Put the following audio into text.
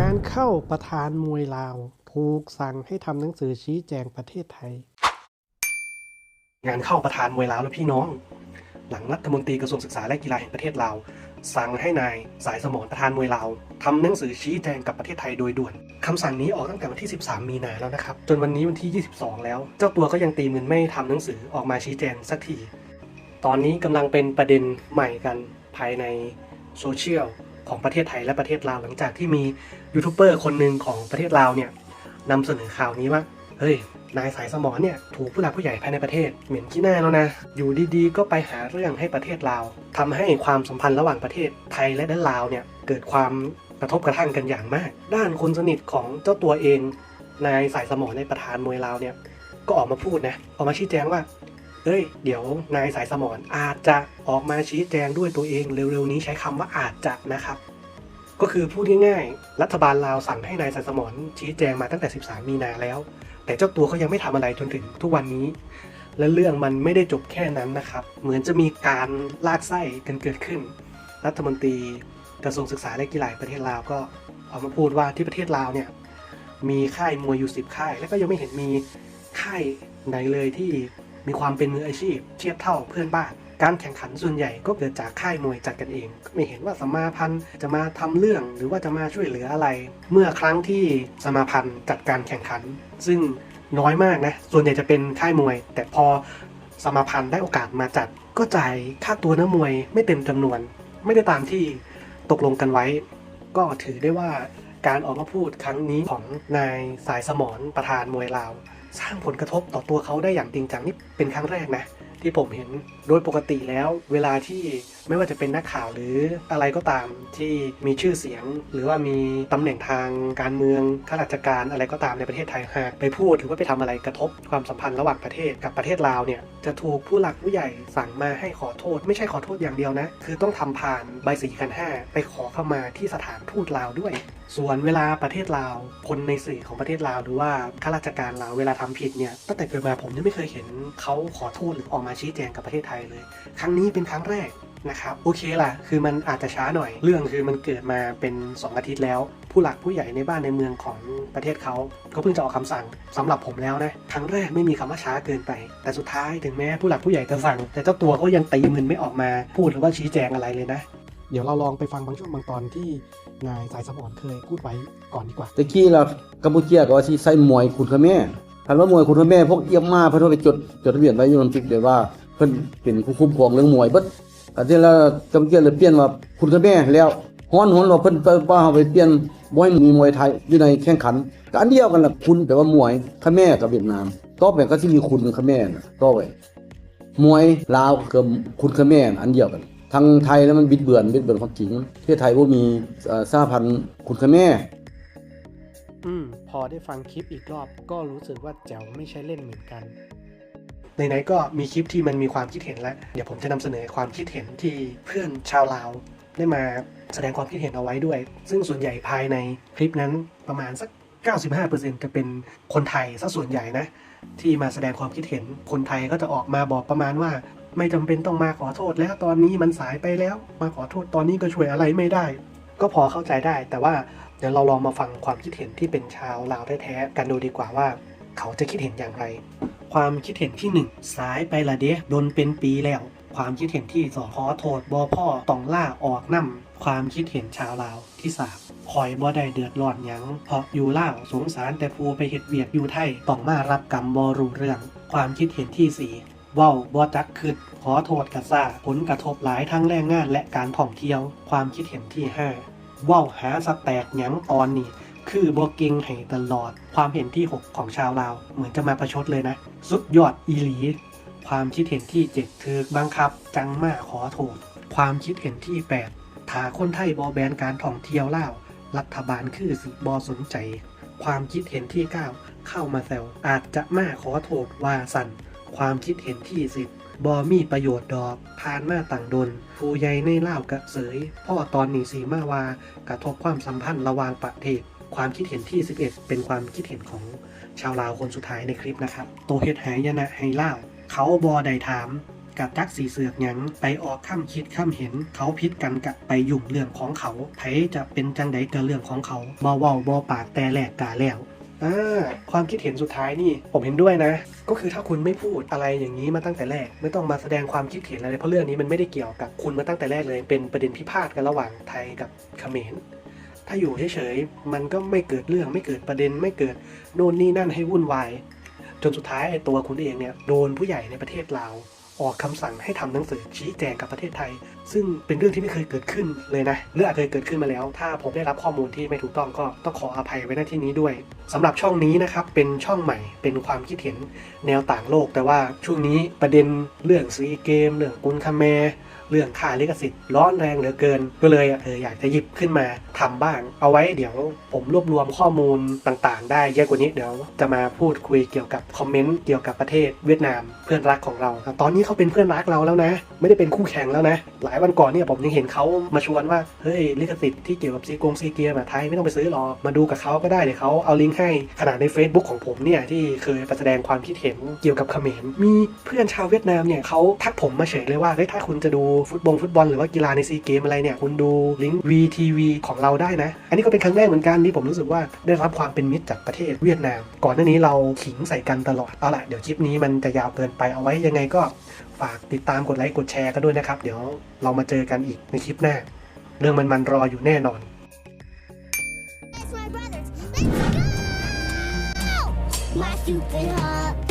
งานเข้าประธานมวยลาว ถูกสั่งให้ทำหนังสือชี้แจงประเทศไทย งานเข้าประธานมวยลาวแล้วพี่น้อง หลังรัฐมนตรีกระทรวงศึกษาและกีฬาแห่งประเทศลาว สั่งให้นายสายสมรประธานมวยลาวทำหนังสือชี้แจงกับประเทศไทยโดยด่วนคำสั่งนี้ออกตั้งแต่วันที่ 13 มีนาแล้วนะครับ จนวันนี้วันที่ 22 แล้ว เจ้าตัวก็ยังตีมือไม่ทำหนังสือออกมาชี้แจงสักที ตอนนี้กำลังเป็นประเด็นใหม่กันภายในโซเชียล ของประเทศไทยและประเทศลาวหลังจากที่มียูทูบเบอร์คนหนึ่งของประเทศลาวเนี่ยนำเสนอข่าวนี้ว่าเฮ้ยนายสายสมอเนี่ยถูกผู้หลักผู้ใหญ่ภายในประเทศเหม็นขี้หน้าแล้วนะ อยู่ดีๆ ก็ไปหาเรื่องให้ประเทศลาวทำให้ความสัมพันธ์ระหว่างประเทศไทยและด้านลาวเนี่ยเกิดความกระทบกระทั่งกันอย่างมาก ด้านคนสนิทของเจ้าตัวเองนายสายสมอในประธานมวยลาวเนี่ยก็ออกมาพูดนะออกมาชี้แจงว่า เอ้ย เดี๋ยวนายสายสมรอาจจะออกมาชี้แจงด้วยตัวเองเร็วๆนี้ใช้คำว่าอาจจะนะครับ ก็คือพูดง่ายๆ รัฐบาลลาวสั่งให้นายสายสมรชี้แจงมาตั้งแต่ 13 มีนาแล้ว แต่เจ้าตัวเขายังไม่ทำอะไรจนถึงทุกวันนี้ และเรื่องมันไม่ได้จบแค่นั้นนะครับ เหมือนจะมีการลากไส้กันเกิดขึ้น รัฐมนตรีกระทรวงศึกษาและกีฬาประเทศลาวก็ออกมาพูดว่าที่ประเทศลาวเนี่ยมีค่ายมวยอยู่สิบค่าย แล้วก็ยังไม่เห็นมีค่ายไหนเลยที่ มีความเป็นมืออาชีพ เทียบเท่าเพื่อนบ้าน การแข่งขันส่วนใหญ่ก็เกิดจากค่ายมวยจัดกันเอง ไม่เห็นว่าสมาพันธ์จะมาทำเรื่องหรือว่าจะมาช่วยเหลืออะไร เมื่อครั้งที่สมาพันธ์จัดการแข่งขัน ซึ่งน้อยมากนะ ส่วนใหญ่จะเป็นค่ายมวย แต่พอสมาพันธ์ได้โอกาสมาจัด ก็จ่ายค่าตัวนักมวยไม่เต็มจำนวน ไม่ได้ตามที่ตกลงกันไว้ ก็ถือได้ว่าการออกมาพูดครั้งนี้ของนายสายสมรประธานมวยลาว สร้างผลกระทบต่อตัวเขาได้อย่างจริงจังนี่เป็นครั้งแรกนะ ที่ผมเห็นโดยปกติแล้ว เวลาที่ไม่ว่าจะเป็นนักข่าวหรืออะไรก็ตามที่มีชื่อเสียง หรือว่ามีตำแหน่งทางการเมืองข้าราชการอะไรก็ตามในประเทศไทยหากไปพูดหรือว่าไปทำอะไรกระทบความสัมพันธ์ระหว่างประเทศกับประเทศลาวเนี่ยจะถูกผู้หลักผู้ใหญ่สั่งมาให้ขอโทษ ไม่ใช่ขอโทษอย่างเดียวนะ คือต้องทำผ่านใบสีคันห้าไปขอเข้ามาที่สถานทูตลาวด้วย ส่วนเวลาประเทศลาว คนในสื่อของประเทศลาว หรือว่าข้าราชการลาวเวลาทำผิดเนี่ยตั้งแต่เกิดมาผมยังไม่เคยเห็นเขาขอโทษหรือออกมาชี้แจงกับประเทศไทยเลย ครั้งนี้เป็นครั้งแรก นะครับโอเคล่ะ คือมันอาจจะช้าหน่อย เรื่องคือมันเกิดมาเป็น 2 อาทิตย์แล้ว ผู้หลักผู้ใหญ่ในบ้านในเมืองของประเทศเขาก็เพิ่งจะออกคำสั่งสำหรับผมแล้วนะครั้งแรกไม่มีคำว่าช้าเกินไป แต่สุดท้ายถึงแม้ผู้หลักผู้ใหญ่จะสั่ง แต่เจ้าตัวก็ยังตีมือไม่ออกมาพูดหรือว่าชี้แจงอะไรเลยนะ เดี๋ยวเราลองไปฟังบางช่วงบางตอนที่นายสายสมรเคยพูดไว้ก่อนดีกว่าตะกี้เรากัมพูเชียก็ว่าสิใส่มวยคุณคาแม่คันว่ามวยคุณคาแม่พวกเอี้ยมมาเพิ่นเอาไปจดจดทะเบียนไว้อยู่นติกเลยว่าเพิ่นเป็นผู้คุ้มครองเรื่องมวยเบิด อันนี้แล้วกัมพูเชียเลยเปลี่ยนว่าคุณคาแม่แล้วฮ้อนหนว่าเพิ่นไปว่าเอาไปเปลี่ยนบ่ให้มีมวยไทยอยู่ในแข่งขันก็อันเดียวกันล่ะคุณแปลว่ามวยคาแม่กับเวียดนามต่อไปก็สิมีคุณคาแม่น่ะต่อไปมวยลาวกับคุณคาแม่อันเดียวกันทางไทยแล้วมันบิดเบือนบิดเบือนความจริงประเทศไทยบ่มีเอ่อสหพันธ์คุณคาแม่ อืม พอได้ฟังคลิปอีกรอบก็รู้สึกว่าแจ๋วไม่ใช่เล่นเหมือนกัน ไหนๆก็มีคลิปที่มันมีความคิดเห็นแล้ว เดี๋ยวผมจะนำเสนอความคิดเห็นที่เพื่อนชาวลาว ได้มาแสดงความคิดเห็นเอาไว้ด้วย ซึ่งส่วนใหญ่ภายในคลิปนั้นประมาณสัก 95%จะเป็นคนไทยซะส่วนใหญ่นะ ที่มาแสดงความคิดเห็นคนไทยก็จะออกมาบอกประมาณว่า ไม่จำเป็นต้องมาขอโทษแล้วตอนนี้มันสายไปแล้ว มาขอโทษตอนนี้ก็ช่วยอะไรไม่ได้ ก็พอเข้าใจได้ แต่ว่าเดี๋ยวเราลองมาฟังความคิดเห็นที่เป็นชาวลาวแท้ๆกันดูดีกว่าว่า เขาจะคิดเห็นอย่างไร ความคิดเห็นที่หนึ่งสายไปละเดะโดนเป็นปีแล้ว ความคิดเห็นที่สองขอโทษบอพ่อต้องล่าออกนํความคิดเห็นชาวลาวที่สามคอยบ่ได้เดือดร้อนหยังเพราะอยู่ล่าวสงสารแต่ผู้ไปเฮ็ดเวียกอยู่ไทยต้องมารับกรรมบ่รู้เรื่อง ความคิดเห็นที่สี่เว้าบ่จักคืดขอโทษกะซ่าผลกระทบหลายทั้งแรงงานและการท่องเที่ยว ความคิดเห็นที่ห้าเว้าหาสแตกหยังตอนนี้ คือบ่เก่งให้ตลอด ความเห็นที่ 6 ของชาวลาว เหมือนจะมาประชดเลยนะ สุดยอดอีหลี ความคิดเห็นที่ 7 ถือบังคับ จังมาขอโทษ ความคิดเห็นที่ 8 ถาคนไทยบอแบนการท่องเที่ยวลาว รัฐบาลคือสิบอสนใจ ความคิดเห็นที่ 9 เข้ามาแซวอาจจะมาขอโทษว่าสันความคิดเห็นที่สิบบอมีประโยชน์ดอกพานมาต่างดนผู้ใหญ่ในล่าวกะเสยพ่อตอนนี้สีมาวากระทบความสัมพันธ์ระหว่างประเทศ ความคิดเห็นที่ 11 เป็นความคิดเห็นของชาวลาวคนสุดท้ายในคลิปนะครับ โตเฮ็ดหายนะให้ล่าเขาบอได้ถามกับจักสีเสือกหยังไปออกข้ามคิดข้ามเห็น เขาพิดกันกับไปยุ่งเรื่องของเขาไผจะเป็นจังใดกับเรื่องของเขาบอว้าบอปากแต่แหลกกาแล้วอความคิดเห็นสุดท้ายนี่ผมเห็นด้วยนะ ก็คือถ้าคุณไม่พูดอะไรอย่างนี้มาตั้งแต่แรก ไม่ต้องมาแสดงความคิดเห็นอะไรเพราะเรื่องนี้มันไม่ได้เกี่ยวกับคุณมาตั้งแต่แรกเลย เป็นประเด็นพิพาทกันระหว่างไทยกับเขมร ถ้าอยู่เฉยๆมันก็ไม่เกิดเรื่องไม่เกิดประเด็นไม่เกิดโน่นนี่นั่นให้วุ่นวาย จนสุดท้ายไอ้ตัวคุณเองเนี่ยโดนผู้ใหญ่ในประเทศเรา ออกคำสั่งให้ทำหนังสือชี้แจงกับประเทศไทย ซึ่งเป็นเรื่องที่ไม่เคยเกิดขึ้นเลยนะหรืออาจเคยเกิดขึ้นมาแล้ว ถ้าผมได้รับข้อมูลที่ไม่ถูกต้องก็ต้องขออภัยไว้ณที่นี้ด้วยสำหรับช่องนี้นะครับเป็นช่องใหม่เป็นความคิดเห็นแนวต่างโลก แต่ว่าช่วงนี้ประเด็นเรื่องซีเกม เรื่องกุนคาแมเรื่องค่าลิขสิทธิ์ร้อนแรงเหลือเกิน ก็เลยเอออยากจะหยิบขึ้นมาทำบ้าง เอาไว้เดี๋ยวผมรวบรวมข้อมูลต่างๆ ได้เยอะกว่านี้เดี๋ยวจะมาพูดคุยเกี่ยวกับคอมเมนต์เกี่ยวกับประเทศเวียดนามเพื่อนรักของเรา ตอนนี้เขาเป็นเพื่อนรักเราแล้วนะ ไม่ได้เป็นคู่แข่งแล้วนะ หลายวันก่อนเนี่ยผมยังเห็นเขามาชวนว่า เฮ้ยลิขสิทธิ์ที่เกี่ยวกับซีกงซีเกียร์แบบไทยไม่ต้องไปซื้อหรอกมาดูกับเขาก็ได้เดี๋ยวเขาเอาลิงก์ให้ขนาดใน Facebook ของผมเนี่ยที่เคยแสดงความคิดเห็นเกี่ยวกับเขมรมีเพื่อนชาวเวียดนามเนี่ยเขาทักผมมาเฉยเลยว่าเฮ้ยถ้าคุณจะดูฟุตบอลฟุตบอลหรือว่ากีฬาในซีเกมอะไรเนี่ยคุณดูลิงก์ VTV ของเราได้นะ อันนี้ก็เป็นครั้งแรกเหมือนกันที่ผมรู้สึกว่าได้รับความเป็นมิตรจากประเทศเวียดนาม ก่อนหน้านี้เราขิงใส่กันตลอดเอาล่ะเดี๋ยวคลิปนี้มันจะยาวเกินไปเอาไว้ยังไงก็ ฝากติดตามกดไลค์กดแชร์กันด้วยนะครับ เดี๋ยวเรามาเจอกันอีกในคลิปหน้า เรื่องมันมันรออยู่แน่นอน my brothers. Let's go! My stupid heart